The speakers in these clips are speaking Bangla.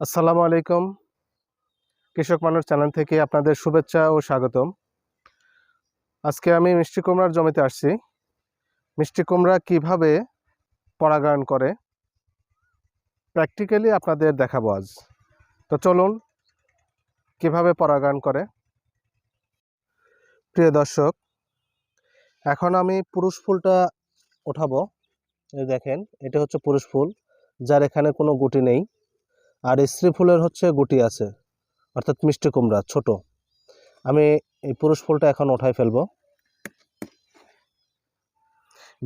আসসালামু আলাইকুম। কৃষক মানুষ চ্যানেল থেকে আপনাদের শুভেচ্ছা ও স্বাগতম। আজকে আমি মিষ্টি কুমড়ার জমিতে আসছি। মিষ্টি কুমড়া কীভাবে পরাগায়ন করে প্র্যাকটিক্যালি আপনাদের দেখাবো আজ। তো চলুন, কীভাবে পরাগায়ন করে। প্রিয় দর্শক, এখন আমি পুরুষ ফুলটা ওঠাবো। দেখেন, এটা হচ্ছে পুরুষ ফুল, যার এখানে কোনো গুটি নেই। আর স্ত্রী ফুলের হচ্ছে গুটি আছে, অর্থাৎ মিষ্টি কুমড়া, ছোট। আমি এই পুরুষ ফুলটা এখন উঠাই ফেলব।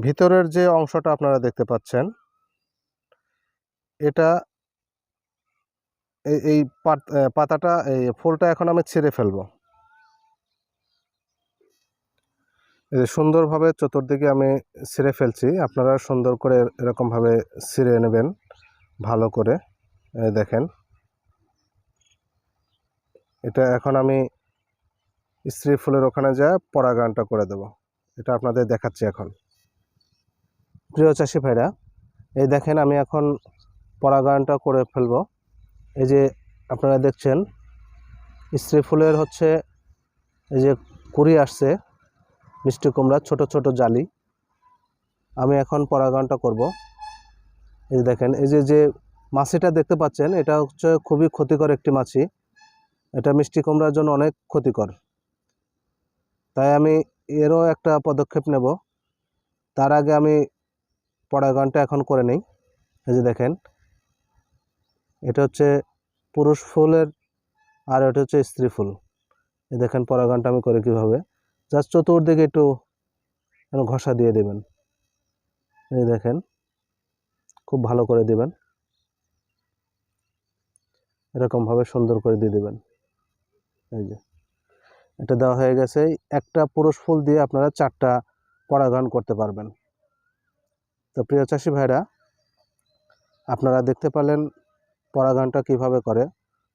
ভিতরের যে অংশটা আপনারা দেখতে পাচ্ছেন, এটা এই এই পাত- পাতাটা, এই ফুলটা এখন আমি ছিঁড়ে ফেলব। সুন্দরভাবে চতুর্দিকে আমি ছিঁড়ে ফেলছি, আপনারা সুন্দর করে এরকমভাবে ছিঁড়ে নেবেন, ভালো করে। দেখেন। এটা এখন আমি স্ত্রী ফুলের ওখানে যা পরাগায়নটা করে দেব। এটা আপনাদের দেখাচ্ছি এখন। প্রিয় চাষি ভাইরা, এই দেখেন আমি এখন পরাগায়নটা করে ফেলব। এই যে আপনারা দেখছেন, স্ত্রী ফুলের হচ্ছে এই যে কুড়ি আসছে, মিষ্টি কুমড়া ছোট ছোট জালি। আমি এখন পরাগায়নটা করব। এই দেখেন, এই যে যে মাছিটা দেখতে পাচ্ছেন, এটা হচ্ছে খুবই ক্ষতিকর একটি মাছি। এটা মিষ্টি কুমড়ার জন্য অনেক ক্ষতিকর। তাই আমি এরও একটা পদক্ষেপ নেব। তার আগে আমি পরাগায়নটা এখন করে নেই। এই যে দেখেন, এটা হচ্ছে পুরুষ ফুলের আর এটা হচ্ছে স্ত্রী ফুল। এই দেখেন পরাগায়নটা আমি করে কীভাবে। জাস্ট চতুর্দিকে একটু ঘষা দিয়ে দেবেন। এই দেখেন, খুব ভালো করে দিবেন। এরকমভাবে সুন্দর করে দিয়ে দেবেন। এই যে, এটা দেওয়া হয়ে গেছে। একটা পুরুষ ফুল দিয়ে আপনারা চারটা পরাগায়ন করতে পারবেন। তো প্রিয় চাষি ভাইরা, আপনারা দেখতে পেলেন পরাগায়নটা কীভাবে করে।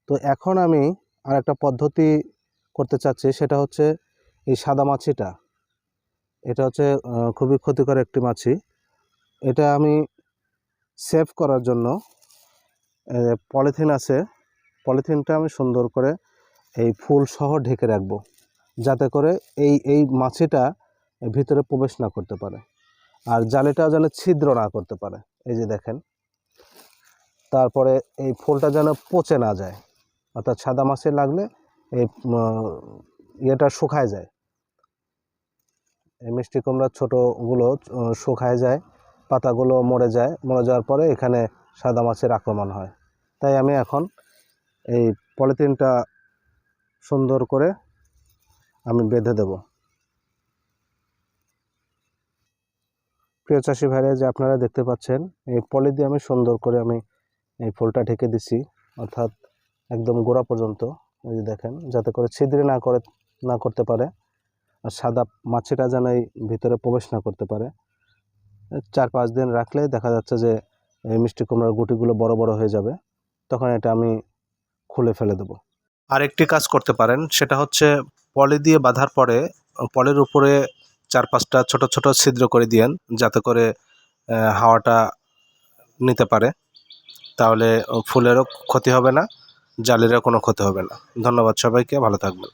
তো এখন আমি আর একটা পদ্ধতি করতে চাচ্ছি, সেটা হচ্ছে এই সাদা মাছিটা। এটা হচ্ছে খুবই ক্ষতিকর একটি মাছি। এটা আমি সেভ করার জন্য পলিথিন আছে। পলিথিনটা আমি সুন্দর করে এই ফুল সহ ঢেকে রাখব, যাতে করে এই এই মাছিটা ভিতরে প্রবেশ না করতে পারে আর জালিটা যেন ছিদ্র না করতে পারে। এই যে দেখেন, তারপরে এই ফুলটা যেন পচে না যায়, অর্থাৎ সাদা মাছে লাগলে এই ইয়েটা শুকায় যায়। এই মিষ্টি কুমড়ার ছোটোগুলো শুকায় যায়, পাতাগুলো মরে যায়, মরে যাওয়ার পরে এখানে সাদা মাছের আক্রমণ হয়। তাই আমি এখন এই পলিথিনটা সুন্দর করে আমি বেঁধে দেব। প্রিয় চাষি ভাইরা যে আপনারা দেখতে পাচ্ছেন, এই পলি দিয়ে আমি সুন্দর করে আমি এই ফুলটা ঢেকে দিছি, অর্থাৎ একদম গোড়া পর্যন্ত, এই যে দেখেন, যাতে করে ছিদ্রে না করে, না করতে পারে, আর সাদা মাছিটা যেন এই ভিতরে প্রবেশ না করতে পারে। চার পাঁচ দিন রাখলে দেখা যাচ্ছে যে এই মিষ্টি কুমড়ার গুটিগুলো বড় বড় হয়ে যাবে। তখন এটা আমি খুলে ফেলে দেবো। আরেকটি কাজ করতে পারেন, সেটা হচ্ছে পলি দিয়ে বাঁধার পরে পলের উপরে চার পাঁচটা ছোট ছোট ছিদ্র করে দিয়েন, যাতে করে হাওয়াটা নিতে পারে। তাহলে ফুলেরও ক্ষতি হবে না, জালেরও কোনো ক্ষতি হবে না। ধন্যবাদ সবাইকে, ভালো থাকবেন।